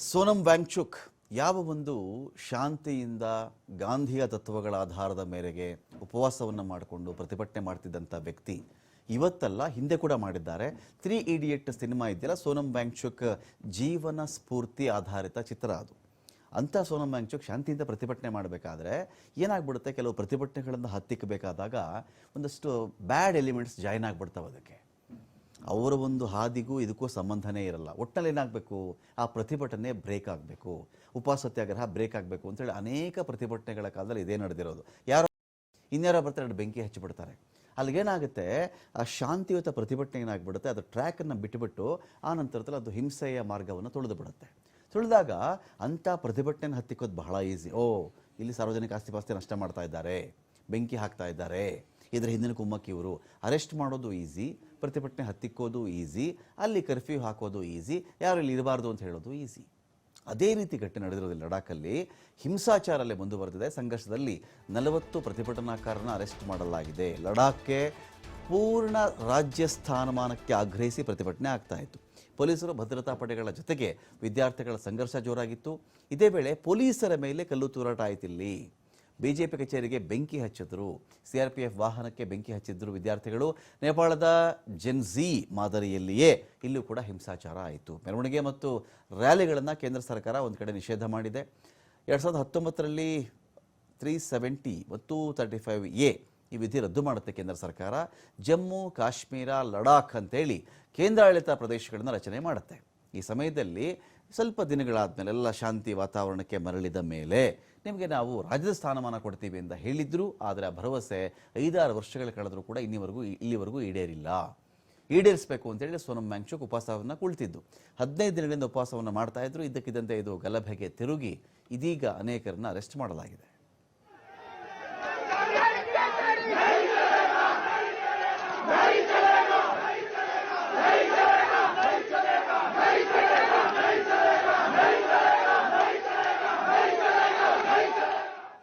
ಸೋನಂ ವ್ಯಾಂಗ್ಚುಕ್ ಯಾವ ಒಂದು ಶಾಂತಿಯಿಂದ ಗಾಂಧಿಯ ತತ್ವಗಳ ಆಧಾರದ ಮೇರೆಗೆ ಉಪವಾಸವನ್ನು ಮಾಡಿಕೊಂಡು ಪ್ರತಿಭಟನೆ ಮಾಡ್ತಿದ್ದಂಥ ವ್ಯಕ್ತಿ ಇವತ್ತಲ್ಲ, ಹಿಂದೆ ಕೂಡ ಮಾಡಿದ್ದಾರೆ. ತ್ರೀ ಇಡಿಯಟ್ ಸಿನಿಮಾ ಇದೆಯಲ್ಲ, ಸೋನಂ ವ್ಯಾಂಗ್ಚುಕ್ ಜೀವನ ಸ್ಫೂರ್ತಿ ಆಧಾರಿತ ಚಿತ್ರ ಅದು. ಅಂಥ ಸೋನಂ ವ್ಯಾಂಗ್ಚುಕ್ ಶಾಂತಿಯಿಂದ ಪ್ರತಿಭಟನೆ ಮಾಡಬೇಕಾದ್ರೆ ಏನಾಗ್ಬಿಡುತ್ತೆ? ಕೆಲವು ಪ್ರತಿಭಟನೆಗಳನ್ನು ಹತ್ತಿಕ್ಕಬೇಕಾದಾಗ ಒಂದಷ್ಟು ಬ್ಯಾಡ್ ಎಲಿಮೆಂಟ್ಸ್ ಜಾಯ್ನ್ ಆಗ್ಬಿಡ್ತಾವೆ ಅದಕ್ಕೆ. ಅವರ ಒಂದು ಹಾದಿಗೂ ಇದಕ್ಕೂ ಸಂಬಂಧನೇ ಇರಲ್ಲ. ಒಟ್ಟಲ್ಲಿ ಏನಾಗಬೇಕು? ಆ ಪ್ರತಿಭಟನೆ ಬ್ರೇಕ್ ಆಗಬೇಕು. ಉಪವಾಸ ಸತ್ಯಾಗ್ರಹ ಬ್ರೇಕ್ ಆಗಬೇಕು ಅಂತೇಳಿ ಅನೇಕ ಪ್ರತಿಭಟನೆಗಳ ಕಾಲದಲ್ಲಿ ಇದೇ ನಡೆದಿರೋದು. ಯಾರೋ ಇನ್ಯಾರೋ ಬರ್ತಾರೆ ಎರಡು ಬೆಂಕಿ ಹಚ್ಚಿಬಿಡ್ತಾರೆ. ಅಲ್ಲಿಗೇನಾಗುತ್ತೆ ಆ ಶಾಂತಿಯುತ ಪ್ರತಿಭಟನೆ ಏನಾಗ್ಬಿಡುತ್ತೆ? ಅದು ಟ್ರ್ಯಾಕನ್ನು ಬಿಟ್ಟುಬಿಟ್ಟು ಆ ನಂತರದಲ್ಲಿ ಅದು ಹಿಂಸೆಯ ಮಾರ್ಗವನ್ನು ತುಳಿದು ಬಿಡುತ್ತೆ. ತುಳಿದಾಗ ಅಂಥ ಪ್ರತಿಭಟನೆಯನ್ನು ಹತ್ತಿಕ್ಕೋದು ಬಹಳ ಈಸಿ ಓ, ಇಲ್ಲಿ ಸಾರ್ವಜನಿಕ ಆಸ್ತಿ ಪಾಸ್ತಿ ನಷ್ಟ ಮಾಡ್ತಾ ಇದ್ದಾರೆ. ಬೆಂಕಿ ಹಾಕ್ತಾ ಇದ್ದಾರೆ. ಇದರ ಹಿಂದಿನ ಕುಮ್ಮಕ್ಕಿ ಇವರು ಅರೆಸ್ಟ್ ಮಾಡೋದು ಈಸಿ ಪ್ರತಿಭಟನೆ ಹತ್ತಿಕ್ಕೋದು ಈಸಿ, ಅಲ್ಲಿ ಕರ್ಫ್ಯೂ ಹಾಕೋದು ಈಸಿ, ಯಾರು ಇಲ್ಲಿ ಇರಬಾರ್ದು ಅಂತ ಹೇಳೋದು ಈಸಿ. ಅದೇ ರೀತಿ ಘಟನೆ ನಡೆದಿರೋದು ಲಡಾಖಲ್ಲಿ ಹಿಂಸಾಚಾರಲ್ಲೇ ಮುಂದುವರೆದಿದೆ. ಸಂಘರ್ಷದಲ್ಲಿ ನಲವತ್ತು ಪ್ರತಿಭಟನಾಕಾರನ ಅರೆಸ್ಟ್ ಮಾಡಲಾಗಿದೆ. ಲಡಾಖ್ಗೆ ಪೂರ್ಣ ರಾಜ್ಯ ಸ್ಥಾನಮಾನಕ್ಕೆ ಆಗ್ರಹಿಸಿ ಪ್ರತಿಭಟನೆ ಆಗ್ತಾ ಇತ್ತು. ಪೊಲೀಸರು ಭದ್ರತಾ ಪಡೆಗಳ ಜೊತೆಗೆ ವಿದ್ಯಾರ್ಥಿಗಳ ಸಂಘರ್ಷ ಜೋರಾಗಿತ್ತು. ಇದೇ ವೇಳೆ ಪೊಲೀಸರ ಮೇಲೆ ಕಲ್ಲು ತೂರಾಟ ಆಯ್ತು ಇಲ್ಲಿ ಬಿಜೆಪಿ ಕಚೇರಿಗೆ ಬೆಂಕಿ ಹಚ್ಚಿದ್ರು ಸಿಆರ್ಪಿಎಫ್ ವಾಹನಕ್ಕೆ ಬೆಂಕಿ ಹಚ್ಚಿದ್ರು ವಿದ್ಯಾರ್ಥಿಗಳು. ನೇಪಾಳದ ಜೆನ್ಝಿ ಮಾದರಿಯಲ್ಲಿಯೇ ಇಲ್ಲೂ ಕೂಡ ಹಿಂಸಾಚಾರ ಆಯಿತು. ಮೆರವಣಿಗೆ ಮತ್ತು ರ್ಯಾಲಿಗಳನ್ನು ಕೇಂದ್ರ ಸರ್ಕಾರ ಒಂದು ಕಡೆ ನಿಷೇಧ ಮಾಡಿದೆ. ಎರಡು ಸಾವಿರದ ಹತ್ತೊಂಬತ್ತರಲ್ಲಿ ತ್ರೀ ಸೆವೆಂಟಿ ಮತ್ತು ತರ್ಟಿ ಫೈವ್ ಎ ಈ ವಿಧಿ ರದ್ದು ಮಾಡುತ್ತೆ ಕೇಂದ್ರ ಸರ್ಕಾರ. ಜಮ್ಮು, ಕಾಶ್ಮೀರ, ಲಡಾಖ್ ಅಂತೇಳಿ ಕೇಂದ್ರಾಡಳಿತ ಪ್ರದೇಶಗಳನ್ನು ರಚನೆ ಮಾಡುತ್ತೆ. ಈ ಸಮಯದಲ್ಲಿ ಸ್ವಲ್ಪ ದಿನಗಳಾದಮೇಲೆ ಎಲ್ಲ ಶಾಂತಿ ವಾತಾವರಣಕ್ಕೆ ಮರಳಿದ ಮೇಲೆ ನಿಮಗೆ ನಾವು ರಾಜ್ಯದ ಸ್ಥಾನಮಾನ ಕೊಡ್ತೀವಿ ಅಂತ ಹೇಳಿದ್ರು, ಆದರೆ ಆ ಭರವಸೆ ಐದಾರು ವರ್ಷಗಳ ಕಳೆದರೂ ಕೂಡ ಇನ್ನಿವರೆಗೂ ಇಲ್ಲಿವರೆಗೂ ಈಡೇರಿಲ್ಲ. ಈಡೇರಿಸಬೇಕು ಅಂತೇಳಿ ಸೋನಂ ಮ್ಯಾಂಗ್ಚುಕ್ ಉಪವಾಸವನ್ನು ಕುಳಿತಿದ್ದು. ಹದಿನೈದು ದಿನಗಳಿಂದ ಉಪವಾಸವನ್ನು ಮಾಡ್ತಾ ಇದ್ರು, ಇದ್ದಕ್ಕಿದ್ದಂತೆ ಇದು ಗಲಭೆಗೆ ತಿರುಗಿ ಇದೀಗ ಅನೇಕರನ್ನ ಅರೆಸ್ಟ್ ಮಾಡಲಾಗಿದೆ.